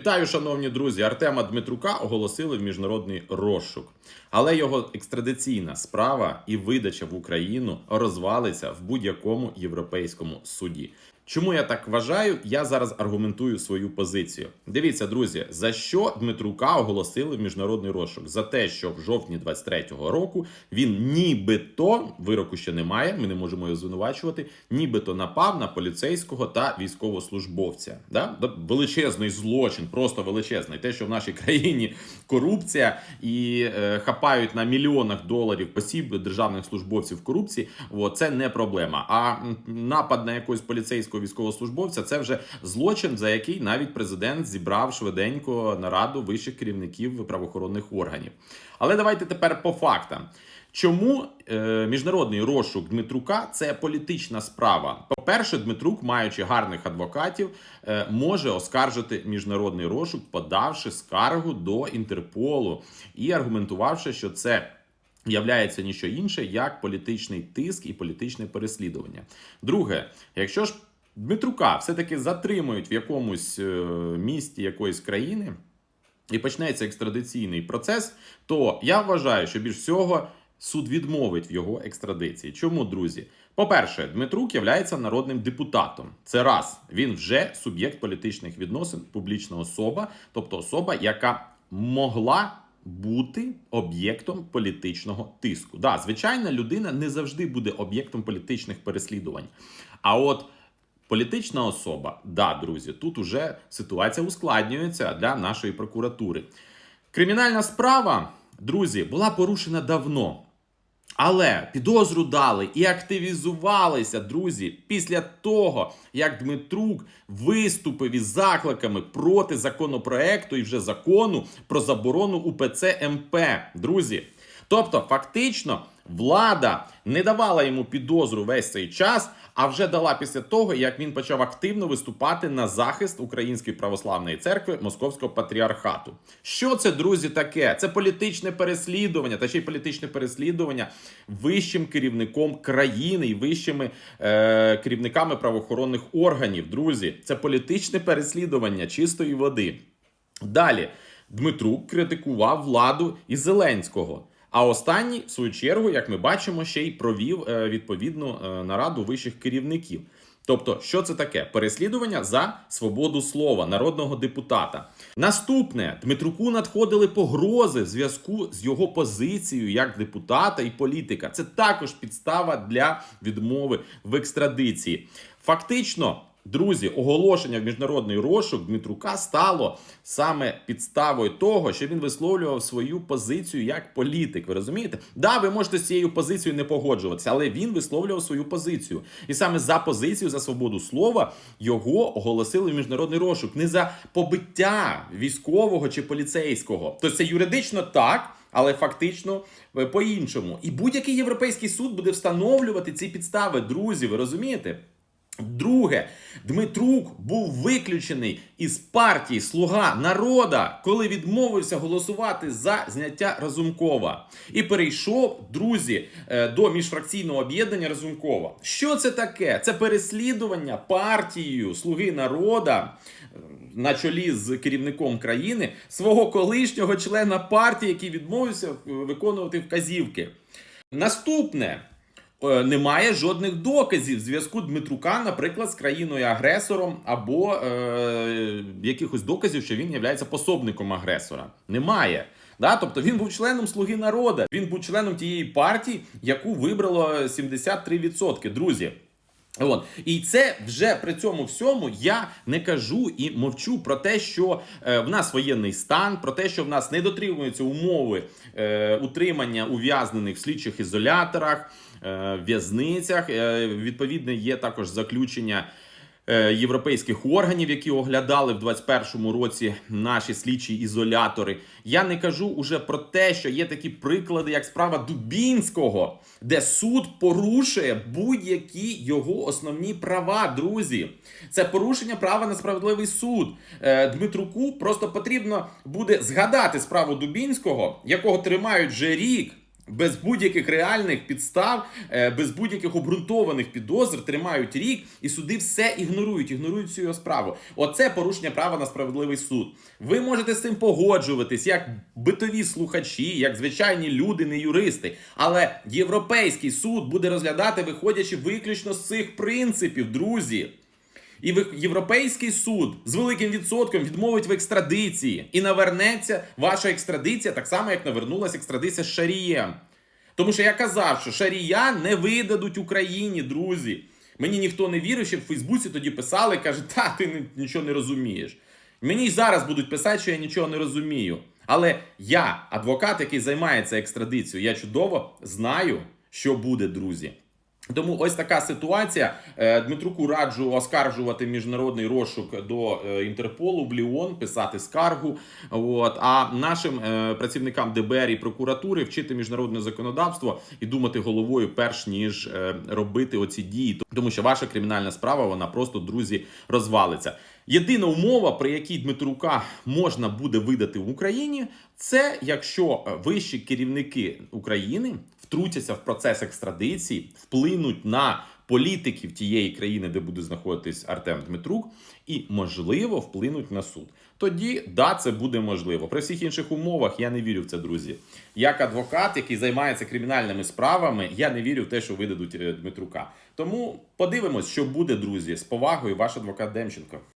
Вітаю, шановні друзі. Артема Дмитрука оголосили в міжнародний розшук, але його екстрадиційна справа і видача в Україну розвалиться в будь-якому європейському суді. Чому я так вважаю? Я зараз аргументую свою позицію. Дивіться, друзі, за що Дмитрука оголосили в міжнародний розшук? За те, що в жовтні 23-го року він нібито вироку ще немає. Ми не можемо його звинувачувати. Нібито напав на поліцейського та військовослужбовця. Да? Величезний злочин, просто величезний. Те, що в нашій країні корупція і е, хапають на мільйонах доларів посіб державних службовців корупції. О, це не проблема. А напад на якогось поліцейського військовослужбовця це вже злочин, за який навіть президент зібрав швиденько нараду вищих керівників правоохоронних органів. Але давайте тепер по фактам. Чому е, міжнародний розшук Дмитрука це політична справа? По-перше, Дмитрук, маючи гарних адвокатів, е, може оскаржити міжнародний розшук, подавши скаргу до Інтерполу і аргументувавши, що це. Являється ніщо інше як політичний тиск і політичне переслідування. Друге, якщо ж Дмитрука все-таки затримують в якомусь е, місті якоїсь країни, і почнеться екстрадиційний процес, то я вважаю, що більш всього суд відмовить в його екстрадиції. Чому, друзі? По-перше, Дмитрук є народним депутатом. Це раз він вже суб'єкт політичних відносин, публічна особа, тобто особа, яка могла. Бути об'єктом політичного тиску. Да, звичайна людина не завжди буде об'єктом політичних переслідувань. А от Політична особа, да, друзі, тут уже ситуація ускладнюється для нашої прокуратури. Кримінальна справа, друзі, була порушена давно. Але підозру дали і активізувалися, друзі, після того, як Дмитрук виступив із закликами проти законопроекту і вже закону про заборону УПЦ МП. Друзі. Тобто, фактично, влада не давала йому підозру весь цей час, а вже дала після того, як він почав активно виступати на захист Української православної церкви Московського патріархату. Що це, друзі, таке? Це політичне переслідування, та ще й політичне переслідування вищим керівником країни і вищими е, керівниками правоохоронних органів. Друзі, це політичне переслідування чистої води. Далі Дмитрук критикував владу і Зеленського. А останній, в свою чергу, як ми бачимо, ще й провів е, відповідну е, нараду вищих керівників. Тобто, що це таке? Переслідування за свободу слова народного депутата. Наступне Дмитруку надходили погрози в зв'язку з його позицією як депутата і політика. Це також підстава для відмови в екстрадиції. Фактично. Друзі, оголошення в міжнародний розшук Дмитрука стало саме підставою того, що він висловлював свою позицію як політик. Ви розумієте? Да, ви можете з цією позицією не погоджуватися, але він висловлював свою позицію. І саме за позицію за свободу слова його оголосили в міжнародний розшук. Не за побиття військового чи поліцейського. Тобто це юридично так. Але фактично е, по-іншому. І будь-який європейський суд буде встановлювати ці підстави, друзі. Ви розумієте? Друге, Дмитрук був виключений із партії Слуга народа, коли відмовився голосувати за зняття Разумкова, і перейшов друзі е, до міжфракційного об'єднання Разумкова. Що це таке? Це переслідування партією Слуги народа е, на чолі з керівником країни свого колишнього члена партії, який відмовився е, виконувати вказівки. Наступне. Е, Немає жодних доказів зв'язку Дмитрука, наприклад, з країною-агресором, або е, якихось доказів, що він є пособником агресора. Немає. Да? Тобто він був членом Слуги народу, він був членом тієї партії, яку вибрало 73%. Друзі. От. І це вже при цьому всьому я не кажу і мовчу про те, що е, в нас воєнний стан, про те, що в нас не дотримуються умови е, утримання ув'язнених в слідчих ізоляторах, в'язницях. Е, відповідне є також заключення. е, Європейських органів, які оглядали в 2021 році наші слідчі ізолятори. Я не кажу уже про те, що є такі приклади, як справа Дубінського, де суд порушує будь-які його основні права, друзі. Це порушення права на справедливий суд. Е, Дмитруку просто потрібно буде згадати справу Дубінського, якого тримають вже рік. Без будь-яких реальних підстав, е, без будь-яких обґрунтованих підозр тримають рік, і суди все ігнорують, ігнорують всю його справу. Оце порушення права на справедливий суд. Ви можете з цим погоджуватись як битові слухачі, як звичайні люди, не юристи. Але європейський суд буде розглядати, виходячи виключно з цих принципів, друзі. І Європейський суд з великим відсотком відмовить в екстрадиції. І навернеться ваша екстрадиція так само, як навернулася екстрадиція з Шарієм. Тому що я казав, що Шарія не видадуть Україні, друзі. Мені ніхто не вірив, ще в Фейсбуці тоді писали, каже, та ти нічого не розумієш. Мені й зараз будуть писати, що я нічого не розумію. Але я, адвокат, який займається екстрадицією, я чудово знаю, що буде, друзі. Тому ось така ситуація. Е, Дмитруку раджу оскаржувати міжнародний розшук до е, Інтерполу в Ліон, писати скаргу. От а нашим е, працівникам ДБР і прокуратури вчити міжнародне законодавство і думати головою, перш ніж робити оці дії. Тому що ваша кримінальна справа вона просто друзі розвалиться. Єдина умова, при якій Дмитрука можна буде видати в Україні, це якщо вищі керівники України втрутяться в процес екстрадиції, вплинуть на політиків тієї країни, де буде знаходитись Артем Дмитрук, і можливо вплинуть на суд. Тоді да, це буде можливо. При всіх інших умовах я не вірю в це, друзі. Як адвокат, який займається кримінальними справами, я не вірю в те, що видадуть е, Дмитрука. Тому подивимось, що буде, друзі, з повагою, ваш адвокат Демченко.